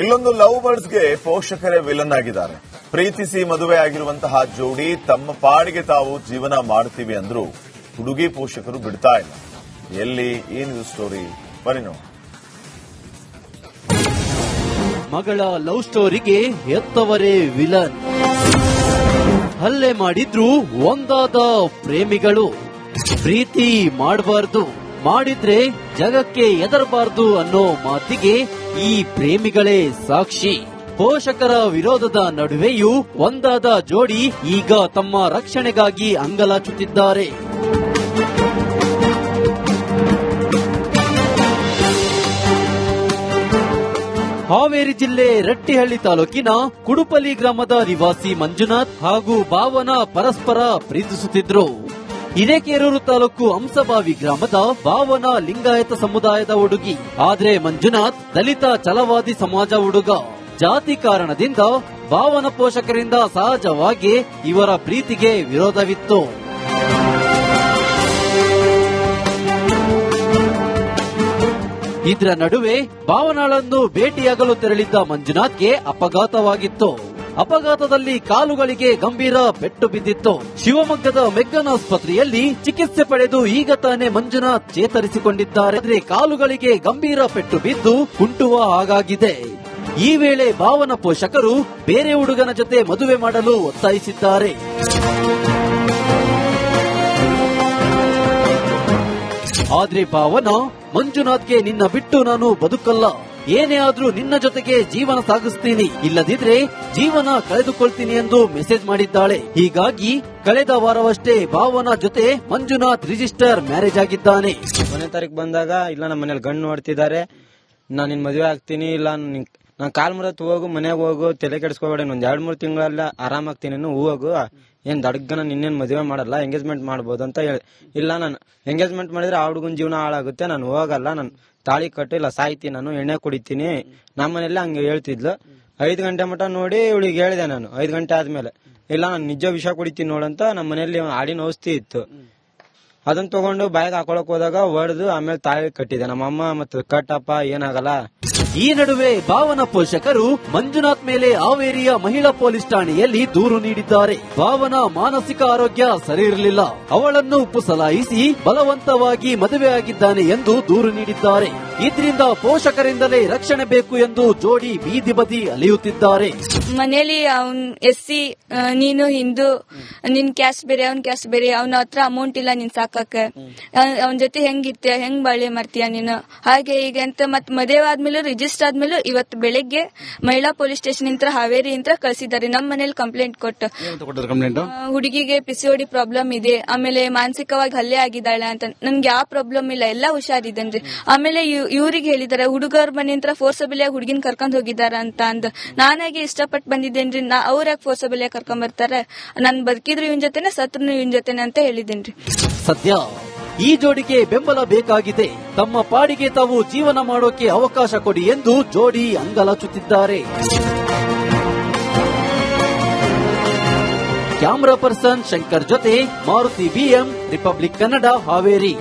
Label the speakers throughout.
Speaker 1: ಇಲ್ಲೊಂದು love ಬರ್ಡ್ಸ್ಗೆ ಪೋಷಕರೇ villain ಆಗಿದ್ದಾರೆ. ಪ್ರೀತಿಸಿ ಮದುವೆ ಆಗಿರುವಂತಹ ಜೋಡಿ ತಮ್ಮ ಪಾಡಿಗೆ ತಾವು ಜೀವನ ಮಾಡ್ತೀವಿ ಅಂದ್ರು ಹುಡುಗಿ ಪೋಷಕರು ಬಿಡ್ತಾ ಇಲ್ಲ. ಎಲ್ಲಿ ಏನಿದು ಸ್ಟೋರಿ ಬನ್ನಿ
Speaker 2: ಮಗಳ ಲವ್ ಸ್ಟೋರಿಗೆ ಹೆತ್ತವರೇ ವಿಲನ್ ಹಲ್ಲೆ ಮಾಡಿದ್ರು ಒಂದಾದ ಪ್ರೇಮಿಗಳು. ಪ್ರೀತಿ ಮಾಡಬಾರ್ದು. ಮಾಡಿದ್ರೆ ಜಗಕ್ಕೆ ಎದರಬಾರದು ಅನ್ನೋ ಮಾತಿಗೆ ಈ ಪ್ರೇಮಿಗಳೇ ಸಾಕ್ಷಿ. ಪೋಷಕರ ವಿರೋಧದ ನಡುವೆಯೂ ಒಂದಾದ ಜೋಡಿ ಈಗ ತಮ್ಮ ರಕ್ಷಣೆಗಾಗಿ ಅಂಗಲಾಚುತ್ತಿದ್ದಾರೆ. ಹಾವೇರಿ ಜಿಲ್ಲೆ ರಟ್ಟಿಹಳ್ಳಿ ತಾಲೂಕಿನ ಕುಡುಪಲಿ ಗ್ರಾಮದ ನಿವಾಸಿ ಮಂಜುನಾಥ್ ಹಾಗೂ ಭಾವನ ಪರಸ್ಪರ ಪ್ರೀತಿಸುತ್ತಿದ್ರು. ಹಿರೇಕೆರೂರು ತಾಲೂಕು ಹಂಸಬಾವಿ ಗ್ರಾಮದ ಭಾವನ ಲಿಂಗಾಯತ ಸಮುದಾಯದ ಹುಡುಗಿ. ಆದ್ರೆ ಮಂಜುನಾಥ್ ದಲಿತ ಛಲವಾದಿ ಸಮಾಜ ಹುಡುಗ. ಜಾತಿ ಕಾರಣದಿಂದ ಭಾವನ ಪೋಷಕರಿಂದ ಸಹಜವಾಗಿ ಇವರ ಪ್ರೀತಿಗೆ ವಿರೋಧವಿತ್ತು. ಇದರ ನಡುವೆ ಭಾವನಾಳನ್ನು ಭೇಟಿಯಾಗಲು ತೆರಳಿದ್ದ ಮಂಜುನಾಥ್ಗೆ ಅಪಘಾತವಾಗಿತ್ತು. ಅಪಘಾತದಲ್ಲಿ ಕಾಲುಗಳಿಗೆ ಗಂಭೀರ ಪೆಟ್ಟು ಬಿದ್ದಿತ್ತು. ಶಿವಮೊಗ್ಗದ ಮೆಗ್ಗನ್ ಆಸ್ಪತ್ರೆಯಲ್ಲಿ ಚಿಕಿತ್ಸೆ ಪಡೆದು ಈಗ ತಾನೇ ಮಂಜುನಾಥ್ ಚೇತರಿಸಿಕೊಂಡಿದ್ದಾರೆ. ಆದರೆ ಕಾಲುಗಳಿಗೆ ಗಂಭೀರ ಪೆಟ್ಟು ಬಿದ್ದು ಕುಂಟುವ ಹಾಗಾಗಿದೆ. ಈ ವೇಳೆ ಭಾವನ ಪೋಷಕರು ಬೇರೆ ಹುಡುಗನ ಜೊತೆ ಮದುವೆ ಮಾಡಲು ಒತ್ತಾಯಿಸಿದ್ದಾರೆ. ಆದ್ರೆ ಭಾವನ ಮಂಜುನಾಥ್ಗೆ ನಿನ್ನ ಬಿಟ್ಟು ನಾನು ಬದುಕಲ್ಲ. ಏನೇ ಆದ್ರೂ ನಿನ್ನ ಜೊತೆಗೆ ಜೀವನ ಸಾಗಿಸ್ತೀನಿ. ಇಲ್ಲದಿದ್ರೆ ಜೀವನ ಕಳೆದುಕೊಳ್ತೀನಿ ಎಂದು ಮೆಸೇಜ್ ಮಾಡಿದ್ದಾಳೆ. ಹೀಗಾಗಿ ಕಳೆದ ವಾರವಷ್ಟೇ ಭಾವನ ಜೊತೆ ಮಂಜುನಾಥ್ ರಿಜಿಸ್ಟರ್ ಮ್ಯಾರೇಜ್ ಆಗಿದ್ದಾನೆ.
Speaker 3: ಕೊನೆ ತಾರೀಕು ಬಂದಾಗ, ಇಲ್ಲ ನಮ್ಮ ಮನೇಲಿ ಗಂಡು ನೋಡ್ತಿದ್ದಾರೆ. ನಾನು ನಿನ್ ಮದುವೆ ಆಗ್ತೀನಿ, ಇಲ್ಲ, ನಾನ್ ಕಾಲ್ ಮುರತ್ ಹೋಗು, ಮನೆಗೆ ಹೋಗು, ತಲೆ ಕೆಡಿಸ್ಕೋಬೇಡ ಒಂದ್ ಎರಡ್ ಮೂರ್ ತಿಂಗಳೆಲ್ಲ ಆರಾಮಾಗ್ತೀನಿ ಹೋಗು ಏನ್ ದಡ್ಗನ ನಿನ್ನೇನ್ ಮದುವೆ ಮಾಡಲ್ಲ ಎಂಗೇಜ್ಮೆಂಟ್ ಮಾಡ್ಬೋದು ಅಂತ ಹೇಳಿ ಇಲ್ಲ, ನಾನು ಎಂಗೇಜ್ಮೆಂಟ್ ಮಾಡಿದ್ರೆ ಆ ಹುಡುಗನ ಜೀವನ ಹಾಳಾಗುತ್ತೆ, ನಾನು ಹೋಗಲ್ಲ, ನಾನು ತಾಳಿ ಕಟ್ಟಿಲ್ಲ ಸಾಯ್ತಿ ನಾನು, ಎಣ್ಣೆ ಕುಡಿತೀನಿ. ನಮ್ಮನೆಲ್ಲ ಮನೇಲಿ ಹಂಗೆ ಹೇಳ್ತಿದ್ಲು. ಐದು ಗಂಟೆ ಮಟ ನೋಡಿ ಇವಳಿಗೆ ಹೇಳಿದೆ ನಾನು, ಐದು ಗಂಟೆ ಆದ್ಮೇಲೆ. ಇಲ್ಲ, ನಾನು ನಿಜ ವಿಷ ಕುಡಿತೀನಿ ನೋಡಂತ ನಮ್ಮ ಮನೆಯಲ್ಲಿ ಹಾಡಿನ ಔಷಧಿ ಇತ್ತು. ಅದನ್ನ ತಗೊಂಡು ಬಾಯಿಗೆ ಹಾಕೊಳಕ್ ಹೋದಾಗ ಹೊಡೆದು ಆಮೇಲೆ ತಾಳಿ ಕಟ್ಟಿದೆ. ನಮ್ಮ ಅಮ್ಮ ಮತ್ತೆ ಕಟ್ಟಪ್ಪ, ಏನಾಗಲ್ಲ.
Speaker 2: ಈ ನಡುವೆ ಭಾವನ ಪೋಷಕರು ಮಂಜುನಾಥ್ ಮೇಲೆ ಹಾವೇರಿಯ ಮಹಿಳಾ ಪೊಲೀಸ್ ಠಾಣೆಯಲ್ಲಿ ದೂರು ನೀಡಿದ್ದಾರೆ. ಭಾವನ ಮಾನಸಿಕ ಆರೋಗ್ಯ ಸರಿ ಇರಲಿಲ್ಲ. ಅವಳನ್ನು ಉಪ್ಪುಸಲಾಯಿಸಿ ಬಲವಂತವಾಗಿ ಮದುವೆಯಾಗಿದ್ದಾನೆ ಎಂದು ದೂರು ನೀಡಿದ್ದಾರೆ. ಇದರಿಂದ ಪೋಷಕರಿಂದಲೇ ರಕ್ಷಣೆ ಬೇಕು ಎಂದು ಜೋಡಿ ಬೀದಿ ಬದಿ ಅಲಿಯುತ್ತಿದ್ದಾರೆ.
Speaker 4: ಮನೆಯಲ್ಲಿ ಅವನ್ ಎಸ್ ಸಿ ನೀನು ಹಿಂದೂ ನಿನ್ ಕ್ಯಾಶ್ ಬೇರೆ ಅವ್ನ್ ಕ್ಯಾಶ್ ಬೇರೆ ಅವನ ಹತ್ರ ಅಮೌಂಟ್ ಇಲ್ಲ ನೀನ್ ಸಾಕಕ್ಕೆ. ಅವನ ಜೊತೆ ಹೆಂಗಿರ್ತೀಯ ಹೆಂಗ್ ಬಾಳೆ ಮಾಡ್ತೀಯ ನೀನು? ಹಾಗೆ ಹೀಗೆ ಅಂತ ಮತ್ ಮದುವೆ ಆದ್ಮೇಲೆ ರಿಜಿಸ್ಟರ್ ಆದ್ಮೇಲೆ ಇವತ್ತು ಬೆಳಗ್ಗೆ ಮಹಿಳಾ ಪೊಲೀಸ್ ಸ್ಟೇಷನ್ ಇಂತ್ರ ಹಾವೇರಿ ಇಂತ್ರ ಕಳಿಸಿದ್ದಾರೆ. ನಮ್ಮ ಮನೇಲಿ ಕಂಪ್ಲೇಂಟ್ ಕೊಟ್ಟು.
Speaker 5: ಕಂಪ್ಲೇಂಟ್
Speaker 4: ಆ, ಹುಡುಗಿಗೆ ಪಿಸಿಒಡಿ ಪ್ರಾಬ್ಲಮ್ ಇದೆ. ಆಮೇಲೆ ಮಾನಸಿಕವಾಗಿ ಹಲ್ಲೆ ಆಗಿದ್ದಾಳೆ ಅಂತ. ನನ್ಗೆ ಯಾವ ಪ್ರಾಬ್ಲಮ್ ಇಲ್ಲ. ಎಲ್ಲ ಹುಷಾರಿದ್ದೇನ್ರಿ ಆಮೇಲೆ ಇವ್ರಿಗೆ ಹೇಳಿದಾರೆ ಹುಡುಗರ ಮನೆಯಿಂದ ಫೋರ್ಸಬಲ್ ಆಗಿ ಹುಡುಗಿನ ಕರ್ಕೊಂಡ್ ಹೋಗಿದಾರ ಅಂತ ಅಂದ್. ನಾನಾಗೆ ಇಷ್ಟಪಟ್ಟು ಬಂದಿದ್ದೇನ್ರಿ ನಾ ಅವ್ರ ಯಾಕೆ ಫೋರ್ಸಬಲ್ ಆಗಿ ಕರ್ಕೊಂಡ್ ಬರ್ತಾರೆ? ನಾನ್ ಬದುಕಿದ್ರು ಇವನ್ ಜೊತೆನೆ ಸತ್ರು ಇವನ್ ಜೊತೆನೆ ಅಂತ ಹೇಳಿದ್ದೇನ್ರಿ.
Speaker 2: ಸದ್ಯ ಈ ಜೋಡಿಗೆ ಬೆಂಬಲ ಬೇಕಾಗಿದೆ. ತಮ್ಮ ಪಾಡಿಗೆ ತಾವು ಜೀವನ ಮಾಡೋಕೆ ಅವಕಾಶ ಕೊಡಿ ಎಂದು ಜೋಡಿ ಅಂಗಲಾಚುತ್ತಿದ್ದಾರೆ. ಕ್ಯಾಮರಾ ಪರ್ಸನ್ ಶಂಕರ್ ಜೊತೆ ಮಾರುತಿ ಬಿಎಂ, ರಿಪಬ್ಲಿಕ್ ಕನ್ನಡ, ಹಾವೇರಿ.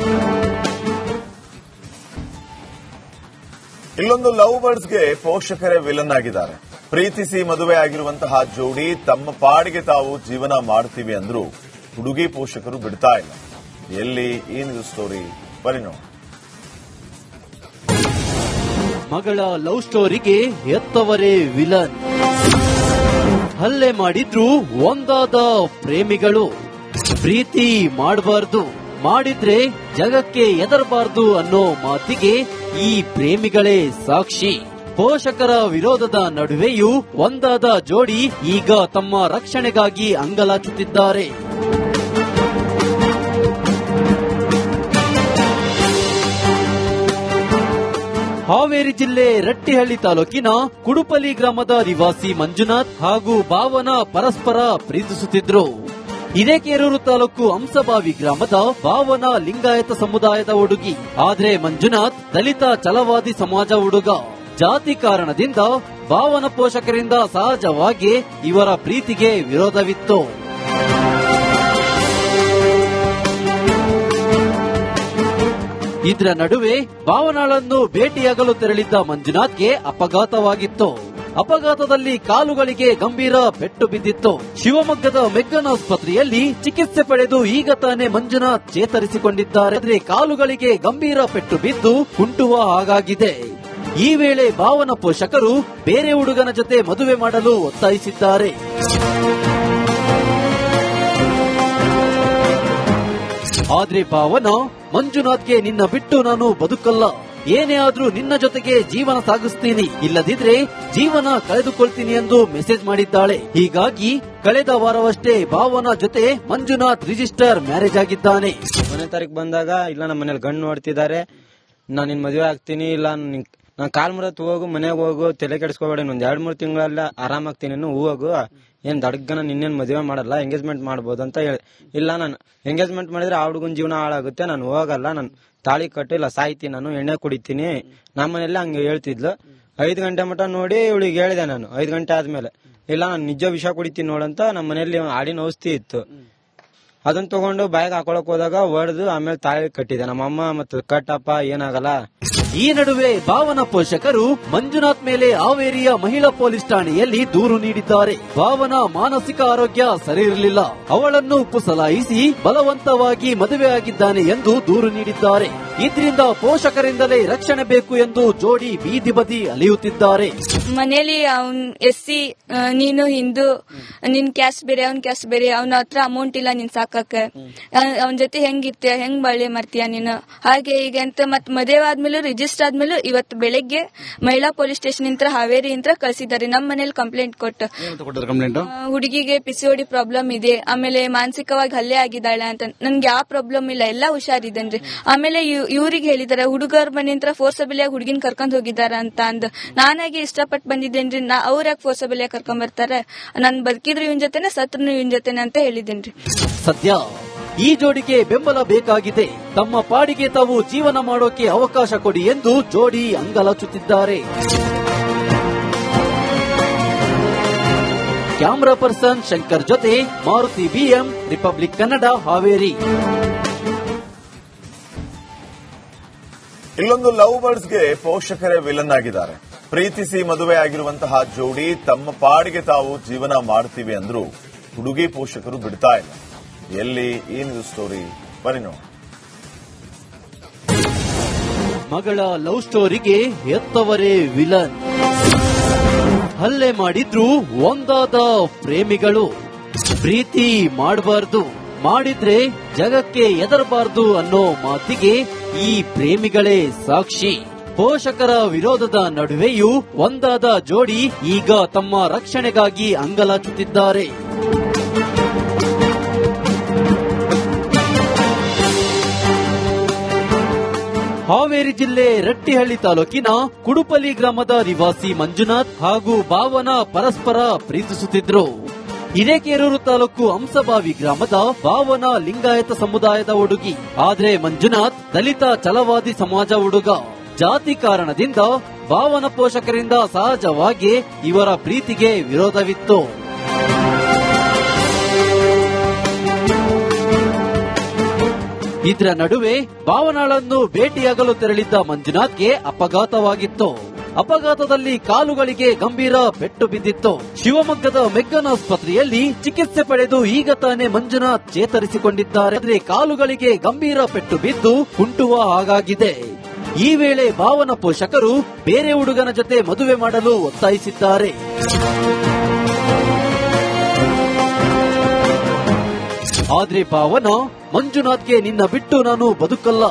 Speaker 1: ಇಲ್ಲೊಂದು ಲವ್ ಬರ್ಡ್ಸ್ಗೆ ಪೋಷಕರೇ ವಿಲನ್ ಆಗಿದ್ದಾರೆ. ಪ್ರೀತಿಸಿ ಮದುವೆ ಆಗಿರುವಂತಹ ಜೋಡಿ ತಮ್ಮ ಪಾಡಿಗೆ ತಾವು ಜೀವನ ಮಾಡ್ತೀವಿ ಅಂದ್ರು ಹುಡುಗಿ ಪೋಷಕರು ಬಿಡ್ತಾ ಇಲ್ಲ. ಎಲ್ಲಿ ಈ ನ್ಯೂಸ್ ಸ್ಟೋರಿ ನೋಡಿ.
Speaker 2: ಮಗಳ ಲವ್ ಸ್ಟೋರಿಗೆ ಎತ್ತವರೇ ವಿಲನ್ ಹಲ್ಲೆ ಮಾಡಿದ್ರು ಒಂದಾದ ಪ್ರೇಮಿಗಳು. ಪ್ರೀತಿ ಮಾಡಬಾರ್ದು, ಮಾಡಿದ್ರೆ ಜಗಕ್ಕೆ ಎದರಬಾರ್ದು ಅನ್ನೋ ಮಾತಿಗೆ ಈ ಪ್ರೇಮಿಗಳೇ ಸಾಕ್ಷಿ. ಪೋಷಕರ ವಿರೋಧದ ನಡುವೆಯೂ ಒಂದಾದ ಜೋಡಿ ಈಗ ತಮ್ಮ ರಕ್ಷಣೆಗಾಗಿ ಅಂಗಲಾಚುತ್ತಿದ್ದಾರೆ. ಹಾವೇರಿ ಜಿಲ್ಲೆ ರಟ್ಟಿಹಳ್ಳಿ ತಾಲೂಕಿನ ಕುಡುಪಲಿ ಗ್ರಾಮದ ನಿವಾಸಿ ಮಂಜುನಾಥ್ ಹಾಗೂ ಭಾವನ ಪರಸ್ಪರ ಪ್ರೀತಿಸುತ್ತಿದ್ರು. ಹಿರೇಕೆರೂರು ತಾಲೂಕು ಹಂಸಬಾವಿ ಗ್ರಾಮದ ಭಾವನ ಲಿಂಗಾಯತ ಸಮುದಾಯದ ಹುಡುಗಿ. ಆದ್ರೆ ಮಂಜುನಾಥ್ ದಲಿತ ಛಲವಾದಿ ಸಮಾಜ ಹುಡುಗ. ಜಾತಿ ಕಾರಣದಿಂದ ಭಾವನ ಪೋಷಕರಿಂದ ಸಹಜವಾಗಿ ಇವರ ಪ್ರೀತಿಗೆ ವಿರೋಧವಿತ್ತು. ಇದರ ನಡುವೆ ಭಾವನಾಳನ್ನು ಭೇಟಿಯಾಗಲು ತೆರಳಿದ್ದ ಮಂಜುನಾಥ್ಗೆ ಅಪಘಾತವಾಗಿತ್ತು. ಅಪಘಾತದಲ್ಲಿ ಕಾಲುಗಳಿಗೆ ಗಂಭೀರ ಪೆಟ್ಟು ಬಿದ್ದಿತ್ತು. ಶಿವಮೊಗ್ಗದ ಮೆಗ್ಗನ್ ಆಸ್ಪತ್ರೆಯಲ್ಲಿ ಚಿಕಿತ್ಸೆ ಪಡೆದು ಈಗ ತಾನೇ ಮಂಜುನಾಥ್ ಚೇತರಿಸಿಕೊಂಡಿದ್ದಾರೆ. ಆದರೆ ಕಾಲುಗಳಿಗೆ ಗಂಭೀರ ಪೆಟ್ಟು ಬಿದ್ದು ಕುಂಟುವ ಹಾಗಾಗಿದೆ. ಈ ವೇಳೆ ಭಾವನ ಪೋಷಕರು ಬೇರೆ ಹುಡುಗನ ಜೊತೆ ಮದುವೆ ಮಾಡಲು ಒತ್ತಾಯಿಸಿದ್ದಾರೆ. ಆದ್ರೆ ಭಾವನ ಮಂಜುನಾಥ್ಗೆ ನಿನ್ನ ಬಿಟ್ಟು ನಾನು ಬದುಕಲ್ಲ. ಏನೇ ಆದ್ರೂ ನಿನ್ನ ಜೊತೆಗೆ ಜೀವನ ಸಾಗಿಸ್ತೀನಿ. ಇಲ್ಲದಿದ್ರೆ ಜೀವನ ಕಳೆದುಕೊಳ್ತೀನಿ ಎಂದು ಮೆಸೇಜ್ ಮಾಡಿದ್ದಾಳೆ. ಹೀಗಾಗಿ ಕಳೆದ ವಾರವಷ್ಟೇ ಭಾವನ ಜೊತೆ ಮಂಜುನಾಥ್ ರಿಜಿಸ್ಟರ್ ಮ್ಯಾರೇಜ್ ಆಗಿದ್ದಾನೆ.
Speaker 3: ಮನೆ ತಾರೀಕು ಬಂದಾಗ ಇಲ್ಲ ನಮ್ಮ ಮನೇಲಿ ಗಣ್ಣು ನೋಡ್ತಿದ್ದಾರೆ. ನಾನು ನಿನ್ ಮದುವೆ ಆಗ್ತೀನಿ, ಇಲ್ಲ, ನಿನ್ ನಾನು ಕಾಲ್ ಮುರತ್ ಹೋಗು ಮನೆಗೆ ಹೋಗು, ತಲೆ ಕೆಡಿಸ್ಕೋಬೇಡ ಒಂದ್ ಎರಡ್ ಮೂರು ತಿಂಗಳಲ್ಲ ಆರಾಮಾಗ್ತೀನಿ ಹೋಗು ಏನ್ ದಡ್ಗನ ನಿನ್ನೇನ್ ಮದುವೆ ಮಾಡಲ್ಲ ಎಂಗೇಜ್ಮೆಂಟ್ ಮಾಡ್ಬೋದು ಅಂತ ಹೇಳಿ. ಇಲ್ಲ ನಾನು ಎಂಗೇಜ್ಮೆಂಟ್ ಮಾಡಿದ್ರೆ ಆ ಹುಡುಗನ ಜೀವನ ಹಾಳಾಗುತ್ತೆ, ನಾನು ಹೋಗಲ್ಲ, ನಾನು ತಾಳಿ ಕಟ್ಟು ಇಲ್ಲ ಸಾಯ್ತೀನಿ, ನಾನು ಎಣ್ಣೆ ಕುಡಿತೀನಿ. ನಮ್ಮನೆಲ್ಲ ಮನೇಲಿ ಹಂಗೆ ಹೇಳ್ತಿದ್ಲು. ಐದು ಗಂಟೆ ಮಟ್ಟ ನೋಡಿ ಇವಳಿಗೆ ಹೇಳಿದೆ ನಾನು, ಐದು ಗಂಟೆ ಆದ್ಮೇಲೆ. ಇಲ್ಲ, ನಾನು ನಿಜ ವಿಷ ಕುಡಿತೀನಿ ನೋಡಂತ ನಮ್ಮ ಮನೆಯಲ್ಲಿ ಆಡಿನ ಔಷಧಿ ಇತ್ತು. ಅದನ್ನ ತಗೊಂಡು ಬಾಯಿಗೆ ಹಾಕೊಳಕ್ ಹೋದಾಗ ಹೊಡೆದು ಆಮೇಲೆ ತಾಳಿ ಕಟ್ಟಿದೆ. ನಮ್ಮಮ್ಮ ಮತ್ತೆ ಕಟ್ಟಪ್ಪ, ಏನಾಗಲ್ಲ.
Speaker 2: ಈ ನಡುವೆ ಭಾವನ ಪೋಷಕರು ಮಂಜುನಾಥ್ ಮೇಲೆ ಹಾವೇರಿಯ ಮಹಿಳಾ ಪೊಲೀಸ್ ಠಾಣೆಯಲ್ಲಿ ದೂರು ನೀಡಿದ್ದಾರೆ. ಭಾವನ ಮಾನಸಿಕ ಆರೋಗ್ಯ ಸರಿ ಇರಲಿಲ್ಲ. ಅವಳನ್ನು ಪುಸಲಾಯಿಸಿ ಬಲವಂತವಾಗಿ ಮದುವೆಯಾಗಿದ್ದಾನೆ ಎಂದು ದೂರು ನೀಡಿದ್ದಾರೆ. ಇದರಿಂದ ಪೋಷಕರಿಂದಲೇ ರಕ್ಷಣೆ ಬೇಕು ಎಂದು ಜೋಡಿ ಬೀದಿ ಬದಿ ಅಲಿಯುತ್ತಿದ್ದಾರೆ.
Speaker 4: ಮನೆಯಲ್ಲಿ ಅವನ್ ಎಸ್ ಸಿ ನೀನು ಹಿಂದೂ ನಿನ್ ಕ್ಯಾಸ್ಟ್ ಬೇರೆ ಅವ್ನ್ ಕ್ಯಾಸ್ಟ್ ಬೇರೆ ಅವನ ಹತ್ರ ಅಮೌಂಟ್ ಇಲ್ಲ ನಿನ್ ಸಾಕಕ್ಕೆ. ಅವನ ಜೊತೆ ಹೆಂಗಿರ್ತೀಯ ಹೆಂಗ್ ಬಳ್ಳಿ ಮಾಡ್ತೀಯ ನೀನು? ಹಾಗೆ ಹೀಗೆ ಅಂತ ಮತ್ ಮದುವೆ ಆದ್ಮೇಲೂ ರಿಜಿಸ್ಟರ್ ಆದ್ಮೇಲೂ ಇವತ್ತು ಬೆಳಗ್ಗೆ ಮಹಿಳಾ ಪೊಲೀಸ್ ಸ್ಟೇಷನ್ ಇಂತ್ರ ಹಾವೇರಿ ಇಂತ್ರ ಕಳ್ಸಿದ್ದಾರೆ. ನಮ್ಮ ಮನೇಲಿ ಕಂಪ್ಲೇಂಟ್ ಕೊಟ್ಟು. ಹುಡುಗಿಗೆ ಪಿಸಿಒಡಿ ಪ್ರಾಬ್ಲಮ್ ಇದೆ. ಆಮೇಲೆ ಮಾನಸಿಕವಾಗಿ ಹಲ್ಲೆ ಆಗಿದ್ದಾಳೆ ಅಂತ. ನನ್ಗೆ ಯಾವ ಪ್ರಾಬ್ಲಮ್ ಇಲ್ಲ. ಎಲ್ಲ ಹುಷಾರಿದ್ದೇನ್ರಿ. ಆಮೇಲೆ ಇವ್ರಿಗೆ ಹೇಳಿದಾರೆ, ಹುಡುಗರ ಮನೆಯಿಂದ ಫೋರ್ಸಬಲ್ ಆಗಿ ಹುಡುಗಿನ ಕರ್ಕೊಂಡ್ ಹೋಗಿದಾರ ಅಂತ ಅಂದ್. ನಾನಾಗೆ ಇಷ್ಟಪಟ್ಟು ಬಂದಿದ್ದೇನ್ರಿ, ನಾ ಅವ್ರ ಯಾಕೆ ಫೋರ್ಸಬಲ್ ಆಗಿ ಕರ್ಕೊಂಡ್ ಬರ್ತಾರೆ? ನನ್ ಬದುಕಿದ್ರು ಇವನ್ ಜೊತೆನೆ, ಸತ್ರನು ಇವನ್ ಜೊತೆನೆ ಅಂತ ಹೇಳಿದ್ದೇನ್ರಿ.
Speaker 2: ಸತ್ಯ, ಈ ಜೋಡಿಗೆ ಬೆಂಬಲ ಬೇಕಾಗಿದೆ. ತಮ್ಮ ಪಾಡಿಗೆ ತಾವು ಜೀವನ ಮಾಡೋಕೆ ಅವಕಾಶ ಕೊಡಿ ಎಂದು ಜೋಡಿ ಅಂಗಲಾಚುತ್ತಿದ್ದಾರೆ. ಕ್ಯಾಮರಾ ಪರ್ಸನ್ ಶಂಕರ್ ಜೊತೆ ಮಾರುತಿ ಬಿಎಂ ರಿಪಬ್ಲಿಕ್ ಕನ್ನಡ ಹಾವೇರಿ.
Speaker 1: ಇಲ್ಲೊಂದು ಲವ್ ಬರ್ಡ್ಸ್ಗೆ ಪೋಷಕರೇ ವಿಲನ್ ಆಗಿದ್ದಾರೆ. ಪ್ರೀತಿಸಿ ಮದುವೆ ಆಗಿರುವಂತಹ ಜೋಡಿ ತಮ್ಮ ಪಾಡಿಗೆ ತಾವು ಜೀವನ ಮಾಡ್ತೀವಿ ಅಂದ್ರು ಹುಡುಗಿ ಪೋಷಕರು ಬಿಡ್ತಾ ಇಲ್ಲ. ಎಲ್ಲಿ ಏನಿದು ಸ್ಟೋರಿ ಬನ್ನಿ
Speaker 2: ಮಗಳ ಲವ್ ಸ್ಟೋರಿಗೆ ಹೆತ್ತವರೇ ವಿಲನ್. ಹಲ್ಲೆ ಮಾಡಿದ್ರು ಒಂದಾದ ಪ್ರೇಮಿಗಳು. ಪ್ರೀತಿ ಮಾಡಬಾರ್ದು, ಮಾಡಿದ್ರೆ ಜಗಕ್ಕೆ ಎದರಬಾರ್ದು ಅನ್ನೋ ಮಾತಿಗೆ ಈ ಪ್ರೇಮಿಗಳೇ ಸಾಕ್ಷಿ. ಪೋಷಕರ ವಿರೋಧದ ನಡುವೆಯೂ ಒಂದಾದ ಜೋಡಿ ಈಗ ತಮ್ಮ ರಕ್ಷಣೆಗಾಗಿ ಅಂಗಲಾಚುತ್ತಿದ್ದಾರೆ. ಹಾವೇರಿ ಜಿಲ್ಲೆ ರಟ್ಟಿಹಳ್ಳಿ ತಾಲೂಕಿನ ಕುಡುಪಲಿ ಗ್ರಾಮದ ನಿವಾಸಿ ಮಂಜುನಾಥ್ ಹಾಗೂ ಭಾವನ ಪರಸ್ಪರ ಪ್ರೀತಿಸುತ್ತಿದ್ರು. ಹಿರೇಕೆರೂರು ತಾಲೂಕು ಹಂಸಬಾವಿ ಗ್ರಾಮದ ಭಾವನ ಲಿಂಗಾಯತ ಸಮುದಾಯದ ಹುಡುಗಿ. ಆದ್ರೆ ಮಂಜುನಾಥ್ ದಲಿತ ಛಲವಾದಿ ಸಮಾಜ ಹುಡುಗ. ಜಾತಿ ಕಾರಣದಿಂದ ಭಾವನ ಪೋಷಕರಿಂದ ಸಹಜವಾಗಿ ಇವರ ಪ್ರೀತಿಗೆ ವಿರೋಧವಿತ್ತು. ಇದರ ನಡುವೆ ಭಾವನಾಳನ್ನು ಭೇಟಿಯಾಗಲು ತೆರಳಿದ್ದ ಮಂಜುನಾಥ್ಗೆ ಅಪಘಾತವಾಗಿತ್ತು. ಅಪಘಾತದಲ್ಲಿ ಕಾಲುಗಳಿಗೆ ಗಂಭೀರ ಪೆಟ್ಟು ಬಿದ್ದಿತ್ತು. ಶಿವಮೊಗ್ಗದ ಮೆಗ್ಗನ್ ಆಸ್ಪತ್ರೆಯಲ್ಲಿ ಚಿಕಿತ್ಸೆ ಪಡೆದು ಈಗ ತಾನೇ ಮಂಜುನಾಥ್ ಚೇತರಿಸಿಕೊಂಡಿದ್ದಾರೆ. ಆದರೆ ಕಾಲುಗಳಿಗೆ ಗಂಭೀರ ಪೆಟ್ಟು ಬಿದ್ದು ಕುಂಟುವ ಹಾಗಾಗಿದೆ. ಈ ವೇಳೆ ಭಾವನ ಪೋಷಕರು ಬೇರೆ ಹುಡುಗನ ಜೊತೆ ಮದುವೆ ಮಾಡಲು ಒತ್ತಾಯಿಸಿದ್ದಾರೆ. ಆದ್ರೆ ಭಾವನ ಮಂಜುನಾಥ್ಗೆ ನಿನ್ನ ಬಿಟ್ಟು ನಾನು ಬದುಕಲ್ಲ.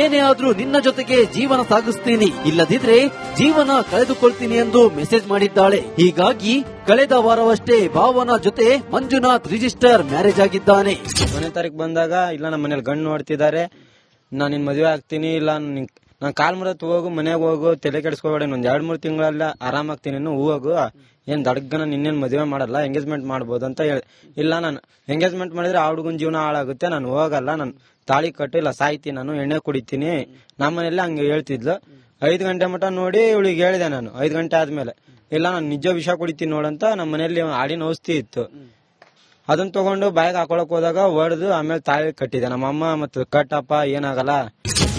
Speaker 2: ಏನೇ ಆದ್ರೂ ನಿನ್ನ ಜೊತೆಗೆ ಜೀವನ ಸಾಗಿಸ್ತೀನಿ. ಇಲ್ಲದಿದ್ರೆ ಜೀವನ ಕಳೆದುಕೊಳ್ತೀನಿ ಎಂದು ಮೆಸೇಜ್ ಮಾಡಿದ್ದಾಳೆ. ಹೀಗಾಗಿ ಕಳೆದ ವಾರವಷ್ಟೇ ಭಾವನ ಜೊತೆ ಮಂಜುನಾಥ್ ರಿಜಿಸ್ಟರ್ ಮ್ಯಾರೇಜ್ ಆಗಿದ್ದಾನೆ.
Speaker 3: ಕೊನೆ ತಾರೀಕು ಬಂದಾಗ, ಇಲ್ಲ ನಮ್ಮ ಮನೇಲಿ ಗಂಡು ನೋಡ್ತಿದ್ದಾರೆ. ನಾನು ನಿನ್ ಮದುವೆ ಆಗ್ತೀನಿ, ಇಲ್ಲ, ನಾನ್ ಕಾಲ್ ಮುರತ್ ಹೋಗು, ಮನೆಗೆ ಹೋಗು, ತಲೆ ಕೆಡಿಸ್ಕೋಬೇಡ ಒಂದ್ ಎರಡ್ ಮೂರ್ ತಿಂಗಳಲ್ಲ ಆರಾಮಾಗ್ತೀನಿ ನೀನು ಹೋಗು ಏನ್ ದಡ್ಗನ ನಿನ್ನೇನ್ ಮದುವೆ ಮಾಡಲ್ಲ ಎಂಗೇಜ್ಮೆಂಟ್ ಮಾಡ್ಬೋದು ಅಂತ ಹೇಳಿ ಇಲ್ಲ, ನಾನು ಎಂಗೇಜ್ಮೆಂಟ್ ಮಾಡಿದ್ರೆ ಆ ಹುಡುಗನ ಜೀವನ ಹಾಳಾಗುತ್ತೆ, ನಾನು ಹೋಗಲ್ಲ, ನಾನು ತಾಳಿ ಕಟ್ಟಿಲ್ಲ ಸಾಯ್ತಿ ನಾನು, ಎಣ್ಣೆ ಕುಡಿತೀನಿ. ನಮ್ಮನೆಲ್ಲ ಮನೇಲಿ ಹಂಗೆ ಹೇಳ್ತಿದ್ಲು. ಐದು ಗಂಟೆ ಮಟ ನೋಡಿ ಇವಳಿಗೆ ಹೇಳಿದೆ ನಾನು, ಐದು ಗಂಟೆ ಆದ್ಮೇಲೆ. ಇಲ್ಲ, ನಾನು ನಿಜ ವಿಷ ಕುಡಿತೀನಿ ನೋಡಂತ ನಮ್ಮ ಮನೆಯಲ್ಲಿ ಆಡಿನ ಔಷಧಿ ಇತ್ತು. ಅದನ್ನ ತಗೊಂಡು ಬಾಯಿಗೆ ಹಾಕೊಳಕ್ ಹೋದಾಗ ಹೊಡೆದು ಆಮೇಲೆ ತಾಳಿ ಕಟ್ಟಿದೆ. ನಮ್ಮಮ್ಮ ಮತ್ತೆ ಕಟ್ಟಪ್ಪ, ಏನಾಗಲ್ಲ.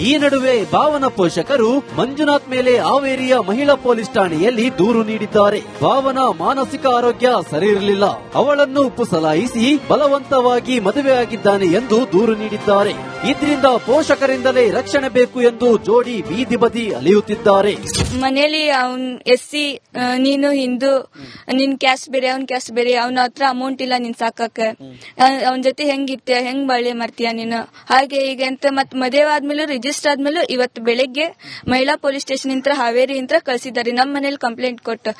Speaker 2: ಈ ನಡುವೆ ಭಾವನ ಪೋಷಕರು ಮಂಜುನಾಥ್ ಮೇಲೆ ಹಾವೇರಿಯ ಮಹಿಳಾ ಪೊಲೀಸ್ ಠಾಣೆಯಲ್ಲಿ ದೂರು ನೀಡಿದ್ದಾರೆ. ಭಾವನ ಮಾನಸಿಕ ಆರೋಗ್ಯ ಸರಿ ಇರಲಿಲ್ಲ ಅವಳನ್ನು ಉಪ್ಪುಸಲಾಯಿಸಿ ಬಲವಂತವಾಗಿ ಮದುವೆಯಾಗಿದ್ದಾನೆ ಎಂದು ದೂರು ನೀಡಿದ್ದಾರೆ. ಇದರಿಂದ ಪೋಷಕರಿಂದಲೇ ರಕ್ಷಣೆ ಬೇಕು ಎಂದು ಜೋಡಿ ಬೀದಿ ಬದಿ ಅಲಿಯುತ್ತಿದ್ದಾರೆ.
Speaker 4: ಮನೆಯಲ್ಲಿ ಅವನ್ ಎಸ್ಸಿ ನೀನು ಹಿಂದೂ ನಿನ್ ಕ್ಯಾಸ್ಟ್ ಬೇರೆ ಅವ್ನ್ ಕ್ಯಾಸ್ಟ್ ಬೇರೆ ಅವನ ಹತ್ರ ಅಮೌಂಟ್ ಇಲ್ಲ ನಿನ್ ಸಾಕಕ್ಕೆ. ಅವನ ಜೊತೆ ಹೆಂಗಿರ್ತೀಯ ಹೆಂಗ್ ಬಳ್ಳಿ ಮಾಡ್ತೀಯ ನೀನು? ಹಾಗೆ ಹೀಗೆ ಅಂತ ಮತ್ ಮದುವೆ ಆದ್ಮೇಲೆ ಆದ್ಮೇಲೂ ಇವತ್ತು ಬೆಳಿಗ್ಗೆ ಮಹಿಳಾ ಪೊಲೀಸ್ ಸ್ಟೇಷನ್ ಇಂತ್ರ ಹಾವೇರಿ ಇಂತ್ರ ಕಳ್ಸಿದ್ದಾರೆ. ನಮ್ಮ ಮನೇಲಿ ಕಂಪ್ಲೇಂಟ್ ಕೊಟ್ಟು.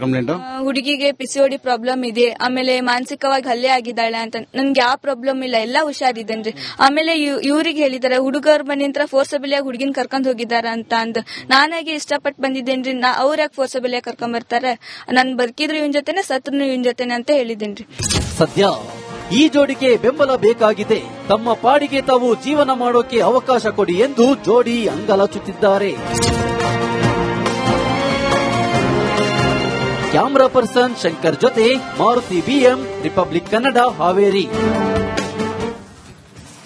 Speaker 5: ಕಂಪ್ಲೇಂಟ್
Speaker 4: ಹುಡುಗಿಗೆ ಪಿಸಿಒಡಿ ಪ್ರಾಬ್ಲಮ್ ಇದೆ. ಆಮೇಲೆ ಮಾನಸಿಕವಾಗಿ ಹಲ್ಲೆ ಆಗಿದ್ದಾಳೆ ಅಂತ. ನನ್ಗೆ ಯಾವ ಪ್ರಾಬ್ಲಮ್ ಇಲ್ಲ. ಎಲ್ಲ ಹುಷಾರಿದ್ದೇನ್ರಿ. ಆಮೇಲೆ ಇವ್ರಿಗೆ ಹೇಳಿದಾರೆ ಹುಡುಗರ ಮನೆಯಿಂದ ಫೋರ್ಸಬಲ್ ಆಗಿ ಹುಡುಗಿನ ಕರ್ಕೊಂಡ್ ಹೋಗಿದಾರ ಅಂತ ಅಂದ್. ನಾನಾಗಿ ಇಷ್ಟಪಟ್ಟು ಬಂದಿದ್ದೇನ್ರಿ. ನಾ ಅವ್ರ ಯಾಕೆ ಫೋರ್ಸಬಲ್ ಆಗಿ ಕರ್ಕೊಂಡ್ ಬರ್ತಾರೆ? ನಾನ್ ಬದುಕಿದ್ರು ಇವನ್ ಜೊತೆನೆ ಸತ್ರು ಇವನ್ ಜೊತೆನೆ ಅಂತ ಹೇಳಿದ್ದೇನ್ರಿ.
Speaker 2: ಸದ್ಯ ಈ ಜೋಡಿಗೆ ಬೆಂಬಲ ಬೇಕಾಗಿದೆ. ತಮ್ಮ ಪಾಡಿಗೆ ತಾವು ಜೀವನ ಮಾಡೋಕೆ ಅವಕಾಶ ಕೊಡಿ ಎಂದು ಜೋಡಿ ಅಂಗಲಾಚುತ್ತಿದ್ದಾರೆ. ಕ್ಯಾಮರಾ ಪರ್ಸನ್ ಶಂಕರ್ ಜೊತೆ ಮಾರುತಿ ಬಿಎಂ, ರಿಪಬ್ಲಿಕ್ ಕನ್ನಡ ಹಾವೇರಿ.